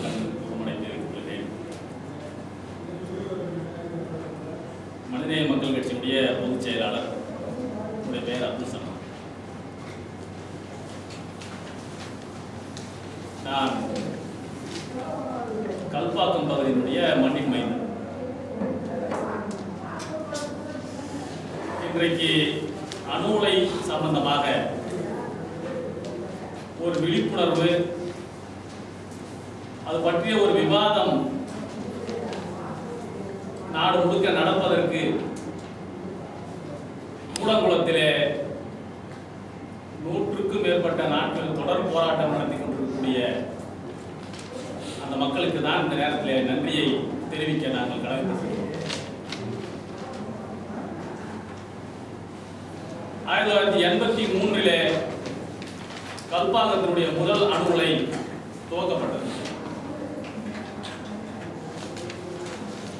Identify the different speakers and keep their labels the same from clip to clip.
Speaker 1: கண் குணமடைந்து கொள்கிறேன் மனிதநேய மக்கள் கட்சியினுடைய பொதுச் செயலாளர் உடைய பெயர் அப்துல் சலாம். நான் கல்பாக்கம் பகுதியினுடைய மண்ணின் மைந்தன். இன்றைக்கு அணு உலை சம்பந்தமாக ஒரு விழிப்புணர்வு அது பற்றிய ஒரு விவாதம் நாடு முழுக்க நடப்பதற்கு கூடங்குளத்திலே நூற்றுக்கும் மேற்பட்ட நாட்கள் தொடர் போராட்டம் நடத்தி கொண்டிருக்கக்கூடிய அந்த மக்களுக்கு தான் இந்த நேரத்தில் நன்றியை தெரிவிக்க நாங்கள் கடமைப்பட்டிருக்கிறோம். ஆயிரத்தி தொள்ளாயிரத்தி எண்பத்தி மூன்றிலே கல்பாக்கத்தினுடைய முதல் அணுகுலை துவக்கப்பட்டது.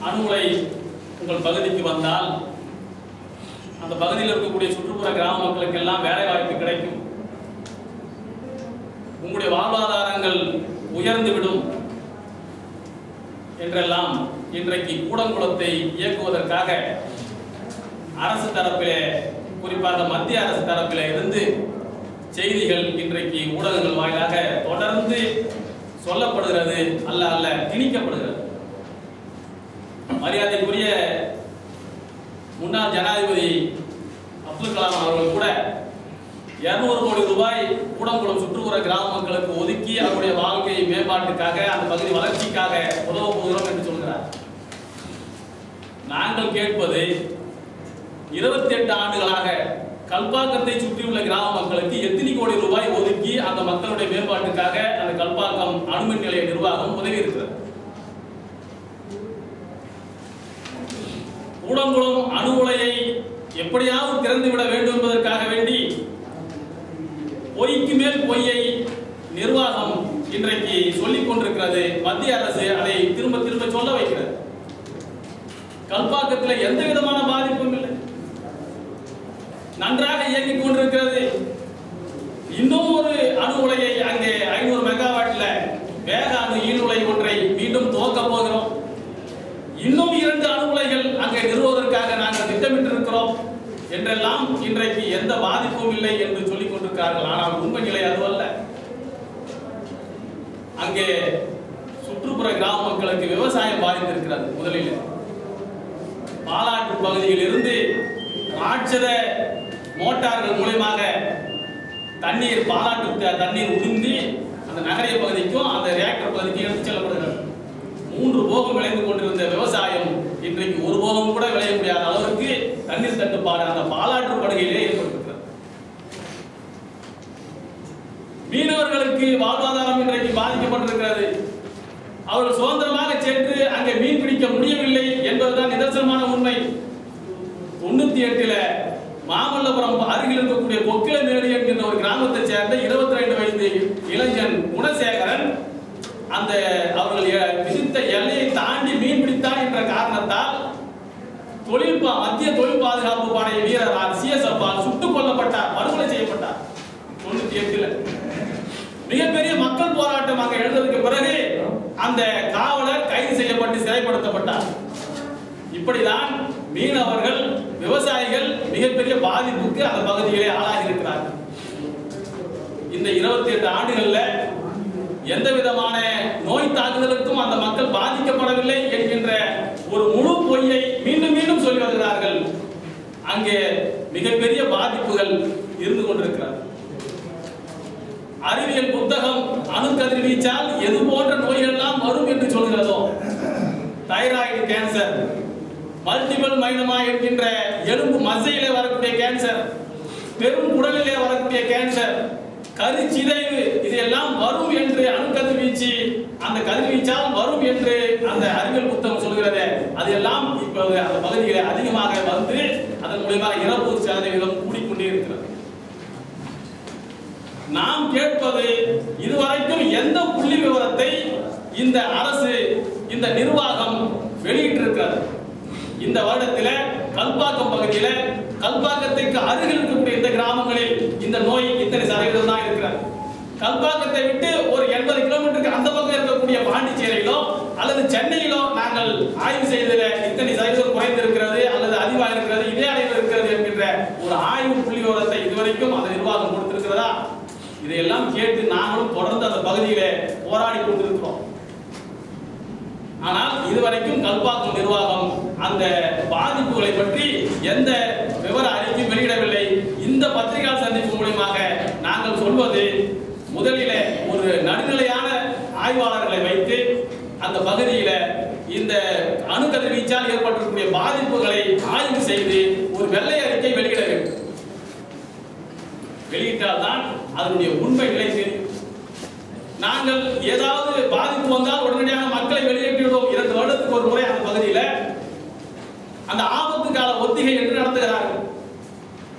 Speaker 1: அணு உங்கள் பகுதிக்கு வந்தால் அந்த பகுதியில் இருக்கக்கூடிய சுற்றுப்புற கிராம மக்களுக்கு எல்லாம் வேலை வாய்ப்பு கிடைக்கும். உங்களுடைய வாழ்வாதாரங்கள் உயர்ந்துவிடும் என்றெல்லாம் இன்றைக்கு கூடங்குளத்தை இயக்குவதற்காக அரசு தரப்பிலே குறிப்பாக மத்திய அரசு தரப்பிலே இருந்து செய்திகள் இன்றைக்கு ஊடகங்கள் வாயிலாக தொடர்ந்து சொல்லப்படுகிறது அல்ல அல்ல திணிக்கப்படுகிறது. மரியாதைக்குரிய முன்னாள் ஜனாதிபதி அப்துல் கலாம் அவர்கள் கூட இருநூறு கோடி ரூபாய் கூடங்குளம் சுற்றுப்புற கிராம மக்களுக்கு ஒதுக்கி அவருடைய வாழ்க்கை மேம்பாட்டுக்காக அந்த பகுதி வளர்ச்சிக்காக உதவ போகிறோம் என்று சொல்கிறார். நாங்கள் கேட்பது இருபத்தி எட்டு ஆண்டுகளாக கல்பாக்கத்தை சுற்றியுள்ள கிராம மக்களுக்கு எத்தனை கோடி ரூபாய் ஒதுக்கி அந்த மக்களுடைய மேம்பாட்டுக்காக அந்த கல்பாக்கம் அணுமின் நிலைய நிர்வாகம் உதவி இருக்கிறது? கூடங்குளம் அணு உலையை எப்படியாவது திறந்துவிட வேண்டும் என்பதற்காக வேண்டி பொய்க்கு மேல் பொய்யை நிர்வாகம் இன்றைக்கு சொல்லிக் கொண்டிருக்கிறது. மத்திய அரசு அதை திரும்ப திரும்ப சொல்ல வைக்கிறது. கல்பாக்கத்தில் எந்த விதமான பாதிப்பும் இல்லை. நன்றாக இயங்கிக் கொண்டிருக்கிறது இன்னும் ஒரு அணு உலையை அங்கே ஐநூறு மெகாவாட்ல வேக அணு ஈழ் உலை ஒன்றை மீண்டும் துவக்க போகிறோம் இன்னும் இரண்டு அணு உலைகள் அங்கே நிறுவுவதற்காக நாங்கள் திட்டமிட்டிருக்கிறோம் என்றெல்லாம் இன்றைக்கு எந்த பாதிப்பும் இல்லை என்று சொல்லிக் கொண்டிருக்கிறார்கள். ஆனால் உண்மை நிலை அதுவல்ல. அங்கே சுற்றுப்புற கிராம மக்களுக்கு விவசாயம் பாதித்திருக்கிறது முதலில். பாலாற்று பகுதியில் இருந்து ராட்சத மோட்டார்கள் மூலயமாக தண்ணீர் பாலாற்று தண்ணீர் உறிந்தி அந்த நகரிய பகுதிக்கும் அந்த ரியாக்டர் பகுதிக்கும் எடுத்துச் செல்லப்படுகிறது. மூன்று போகம் விளைந்து கொண்டிருந்த விவசாயம் இன்றைக்கு ஒரு போகம் கூட விளைய முடியாத அளவு தண்ணீர் தட்டுப்பாடு அந்த பாலாற்று படுகையிலே ஏற்பட்டிருக்கிறது. மீனவர்களுக்கு வாழ்வாதாரம் இன்றைக்கு பாதிக்கப்பட்டிருக்கிறது. அவர்கள் சுதந்திரமாக சென்று அங்கே மீன் பிடிக்க முடியவில்லை என்பதுதான் நிதர்சனமான உண்மை. தொண்ணூத்தி எட்டுல மாமல்லபுரம் அருகில் இருக்கக்கூடிய கொக்கிலமேடு என்கின்ற ஒரு கிராமத்தை சேர்ந்த 22 ரெண்டு வயது இளைஞன் குணசேகரன் அந்த அவர்கள் எ- விதித்த எல்லையை தாண்டி மீன் பிடித்தார் என்ற காரணத்தால் தொழில் மத்திய தொழில் பாதுகாப்பு படை வீரரால் சிஎஸ்எஃப் சுட்டுக் கொல்லப்பட்டார் படுகொலை செய்யப்பட்டார். தொண்ணூத்தி எட்டுல. மிகப்பெரிய மக்கள் போராட்டம் அங்க எழுந்ததுக்கு பிறகு அந்த காவலர் கைது செய்யப்பட்டு சிறைப்படுத்தப்பட்டார். இப்படிதான் மீனவர்கள் விவசாயிகள் மிகப்பெரிய பாதிப்புக்கு அந்த பகுதிகளை ஆளாகி இருக்கிறார்கள் இந்த 28 எட்டு ஆண்டுகள்ல எந்த விதமான நோய் தாக்குதலுக்கும் அந்த மக்கள் பாதிக்கப்படவில்லை என்கின்ற ஒரு முழு பொய்யை மீண்டும் மீண்டும் சொல்லி வருகிறார்கள். அங்கே மிகப்பெரிய பாதிப்புகள் இருந்து கொண்டிருக்கிறது. அறிவியல் புத்தகம் அணுக்கதிர்வீச்சால் எது போன்ற நோய்கள் எல்லாம் வரும் என்று சொல்கிறதோ தைராய்டு கேன்சர் மல்டிபிள் மைனமா என்கின்ற எலும்பு மசையிலே வரக்கூடிய கேன்சர் பெரும் குடலிலே வரக்கூடிய கேன்சர் கருச்சிதைவு இதெல்லாம் வரும் என்று அணுக்கதிர்வீச்சு அந்த கதிர்வீச்சால் வரும் என்று அந்த அறிவியல் புத்தகம் சொல்கிறது அதெல்லாம் இப்போது அந்த பகுதிகளை அதிகமாக வந்து அதன் மூலியமாக இறப்பு சதவீதம் கூடிக்கொண்டே இருக்கிறது. நாம் கேட்பது இதுவரைக்கும் எந்த புள்ளி விவரத்தை இந்த அரசு இந்த நிர்வாகம் வெளியிட்டிருக்கிறது? இந்த வருடத்தில் கல்பாக்கம் பகுதியில கல்பாக்கத்திற்கு அருகில் இருக்கக்கூடிய இந்த கிராமங்களில் இந்த நோய் இத்தனை சதவீதம் தான் இருக்கிறது. கல்பாக்கத்தை விட்டு ஒரு எண்பது கிலோமீட்டருக்கு அந்த பக்கம் இருக்கக்கூடிய பாண்டிச்சேரியிலோ அல்லது சென்னையிலோ நாங்கள் ஆய்வு செய்ததில் இத்தனை சதவீதம் குறைந்திருக்கிறது அல்லது அதிகமாக இருக்கிறது இதே அளவில் இருக்கிறது என்கின்ற ஒரு ஆய்வு புள்ளி விவரத்தை இதுவரைக்கும் அந்த நிர்வாகம் கொடுத்திருக்கிறதா? இதையெல்லாம் கேட்டு நாங்களும் தொடர்ந்து அந்த பகுதியிலே போராடி கொண்டிருக்கிறோம். ஆனால் இதுவரைக்கும் கல்பாக்கம் நிர்வாகம் அந்த பாதிப்புகளை பற்றி எந்த விவர அறிக்கையும் வெளியிடவில்லை. இந்த பத்திரிகை சந்திப்பு மூலியமாக நாங்கள் சொல்வது முதலில் ஒரு நடுநிலையான ஆய்வாளர்களை வைத்து அந்த பகுதியில இந்த அணுக்கதிர்வீச்சால் ஏற்பட்டிருக்கக்கூடிய பாதிப்புகளை ஆய்வு செய்து ஒரு வெள்ளை அறிக்கை வெளியிட வேண்டும். வெளியிட்டால்தான் அதனுடைய உண்மை நிலை தெரியும். நாங்கள் ஏதாவது பாதிப்பு வந்தால் உடனடியாக மக்களை வெளியேற்றிவிடுவோம். இரண்டு வருடத்துக்கு ஒரு முறை அந்த பகுதியில் அந்த ஆபத்து கால ஒத்திகை என்று நடத்துகிறார்கள்.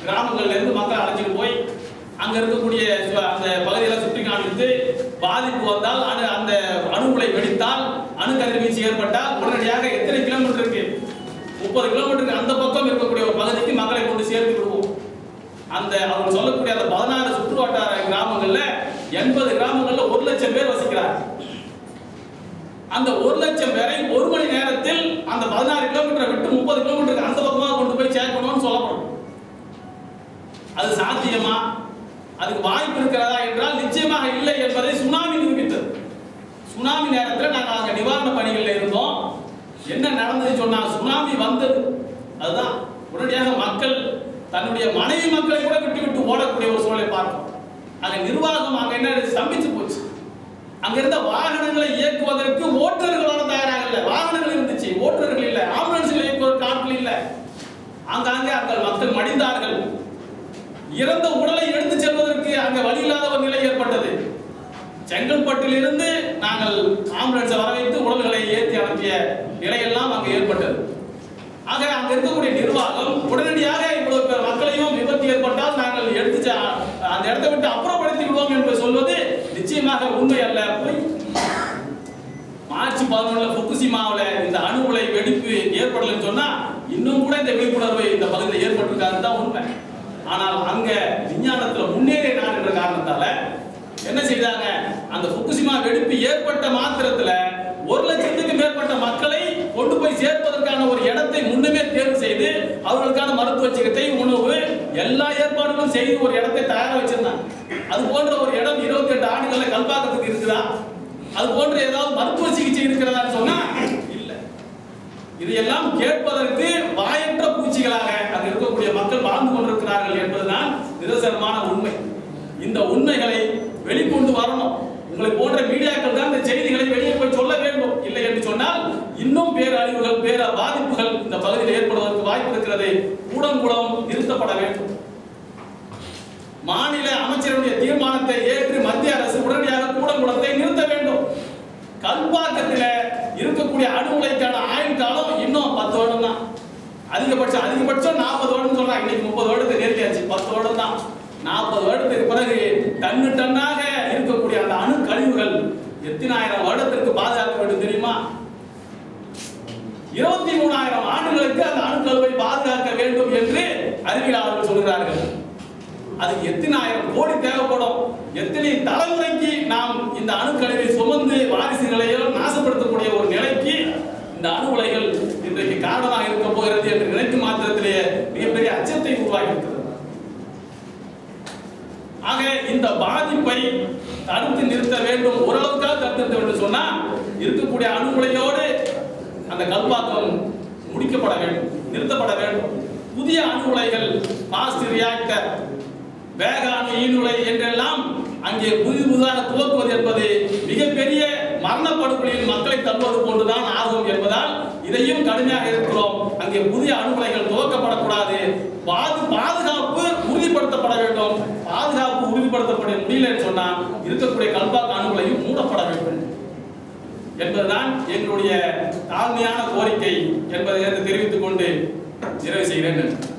Speaker 1: கிராமங்கள்ல இருந்து மக்கள் அழைச்சிட்டு போய் அங்க இருக்கக்கூடிய அந்த பகுதியில சுற்றி காமித்து பாதிப்பு வந்தால் அணு அந்த அணுகுலை வெடித்தால் அணு கதிர்வீச்சு ஏற்பட்டால் உடனடியாக எத்தனை கிலோமீட்டர் இருக்கு? முப்பது கிலோமீட்டருக்கு அந்த பக்கம் இருக்கக்கூடிய ஒரு பகுதிக்கு மக்களை கொண்டு சேர்த்து விடுவோம். அந்த அவங்க சொல்லக்கூடிய அந்த பதினாறு சுற்றுவட்டார கிராமங்கள்ல எண்பது கிராமங்கள்ல ஒரு லட்சம் பேர் வசிக்கிறார் அந்த ஒரு லட்சம் பேரை ஒரு மணி நேரத்தில் அந்த பதினாறு கிலோமீட்டரை விட்டு முப்பது கிலோமீட்டருக்கு அந்த பக்கமாக கொண்டு போய் சேர்க்கணும்னு சொல்லப்படும் அது சாத்தியமா அதுக்கு வாய்ப்பு இருக்கிறதா என்றால் நிச்சயமாக இல்லை என்பதை சுனாமி நிரூபித்தது சுனாமி நேரத்தில் நாங்கள் அங்கே நிவாரண பணிகளில் இருந்தோம். என்ன நடந்தது சொன்னால் சுனாமி வந்தது. அதுதான் உடனடியாக மக்கள் தன்னுடைய மனைவி மக்களை கூட விட்டு விட்டு ஓடக்கூடிய ஒரு சூழலை பார்த்தோம். அங்க நிர்வாகம் அங்க என்ன ஸ்தம்பிச்சு போச்சு. அங்க இருந்த வாகனங்களை இயக்குவதற்கு ஓட்டுநர்களோட தயாராக இல்லை. வாகனங்கள் இருந்துச்சு. ஓட்டுநர்கள் இல்லை. ஆம்புலன்ஸ்கள் இயக்குவதற்கு ஆட்கள் இல்லை. ஆங்காங்கே அங்கே மக்கள் மடிந்தார்கள். இறந்த உடலை எடுத்து செல்வதற்கு அங்க வழி இல்லாத ஒரு நிலை ஏற்பட்டது. செங்கல்பட்டில் இருந்து நாங்கள் ஆம்புலன்ஸை வரவைத்து உடல்களை ஏற்றி அனுப்பிய நிலையெல்லாம் அங்கு ஏற்பட்டது. ஆக அங்க இருக்கக்கூடிய நிர்வாகம் உடனடியாக இவ்வளவு பேர் மக்களையும் விபத்து ஏற்பட்டால் நாங்கள் எடுத்து செ- அந்த இடத்தை விட்டு அப்புறப்படுத்தி விடுவோம் என்று சொல்வது நிச்சயமாக உண்மை அல்ல. போய் மார்ச் பதினொன்றுல புக்குசிமாவில் இந்த அணு உலை வெடிப்பு ஏற்படலன்னு சொன்னா இன்னும் கூட இந்த விழிப்புணர்வு இந்த பகுதியில் ஏற்பட்டிருக்காருன்னு தான் உண்மை. ஆனால் அங்க விஞ்ஞானத்துல முன்னேறிய நாடு என்ற காரணத்தால என்ன செய்தாங்க? அந்த புக்குசிமா வெடிப்பு ஏற்பட்ட மாத்திரத்துல ஒரு லட்சத்துக்கு மேற்பட்ட மக்களை கொண்டு போய் சேர்ப்பதற்கான ஒரு இடத்தை முன்னமே தேர்வு செய்து அவர்களுக்கான மருத்துவ சிகிச்சை உணவு எல்லா ஏற்பாடுகளும் செய்து ஒரு இடத்தை தயாராக வச்சிருந்தாங்க. அது போன்ற ஒரு இடம் இருபத்தி எட்டு ஆண்டுகள்ல கல்பாக்கத்துக்கு இருக்குதா? அது போன்ற ஏதாவது மருத்துவ சிகிச்சை இருக்கிறதான்னு சொன்னா இல்ல. இதையெல்லாம் கேட்பதற்கு வாயற்ற பூச்சிகளாக அங்க இருக்கக்கூடிய மக்கள் வாழ்ந்து கொண்டிருக்கிறார்கள் என்பதுதான் நிதர்சனமான உண்மை இந்த உண்மைகளை வெளிக்கொண்டு வரணும். உங்களை போன்ற மீடியாக்கள் தான் இந்த செய்திகளை வெளியே போய் சொல்ல வேண்டும். இல்லை என்று சொன்னால் இன்னும் பேரழிவுகள் பேர பாதிப்புகள் இந்த பகுதியில் ஏற்படுவதற்கு வாய்ப்பு இருக்கிறது கூடங்குளம் நிறுத்தப்பட வேண்டும். மாநில அமைச்சருடைய தீர்மானத்தை ஏற்று மத்திய அரசு உடனடியாக கூடங்குளத்தை நிறுத்த வேண்டும். கல்பாக்கத்தில் இருக்கக்கூடிய அணுகுலைக்கான ஆயுள் காலம் இன்னும் பத்து வருடம் தான். அதிகபட்சம் அதிகபட்சம் நாற்பது வருடம் சொல்றாங்க. இன்னைக்கு முப்பது வருடத்தை நெருங்கியாச்சு பத்து வருடம் தான். நாற்பது வருடத்துக்கு பிறகு டன்னு டன்னாக இருக்கக்கூடிய அந்த அணு கழிவுகள் எத்தனாயிரம் வருடத்திற்கு பாதுகாக்க வேண்டும் தெரியுமா? இருபத்தி மூணாயிரம் ஆண்டுகளுக்கு அந்த அணுக்கழுவை பாதுகாக்க வேண்டும் என்று அறிவியலாளர்கள் சொல்கிறார்கள். அதுக்கு எத்தனாயிரம் கோடி தேவைப்படும். எத்தனை தலைமுறைக்கு நாம் இந்த அணுக்கழிவை சுமந்து வாரிசுகளையோ நாசப்படுத்தக்கூடிய ஒரு நிலைக்கு இந்த அணு உலைகள் இன்றைக்கு காரணமாக இருக்கும் போகிறது என்று நினைக்கும் மாத்திரத்திலேயே மிகப்பெரிய அச்சத்தை உருவாக்கி இருக்கிறது ஆக இந்த பாதிப்பை தடுத்து நிறுத்த வேண்டும். ஓரளவுக்காக தடுத்து நிறுத்த வேண்டும் சொன்னா இருக்கக்கூடிய அணுகுலையோடு அந்த கல்பாக்கம் முடிக்கப்பட வேண்டும் நிறுத்தப்பட வேண்டும். புதிய அணுகுலைகள் பாஸ்ட் ரியாக்டர் வேக அணு ஈனுலை என்றெல்லாம் அங்கே புதிது புதிதாக துவக்குவது என்பது மிகப்பெரிய மரணப்படுகொலியில் மக்களை தள்ளுவது போன்றுதான் ஆகும் என்பதால் இதையும் கடுமையாக இருக்கிறோம் அங்கே புதிய அணுகுலைகள் துவக்கப்படக்கூடாது. பாது பாதுகாப்பு உறுதிப்படுத்தப்பட வேண்டும். பாதுகாப்பு கட்டுப்படுத்தப்பட முடியலன்னு சொன்னா இருக்கக்கூடிய கல்பாக்கு அணுகுலையும் மூடப்பட வேண்டும். என்பதுதான் எங்களுடைய தாழ்மையான கோரிக்கை என்பதை தெரிவித்துக் கொண்டு நிறைவு செய்கிறேன்.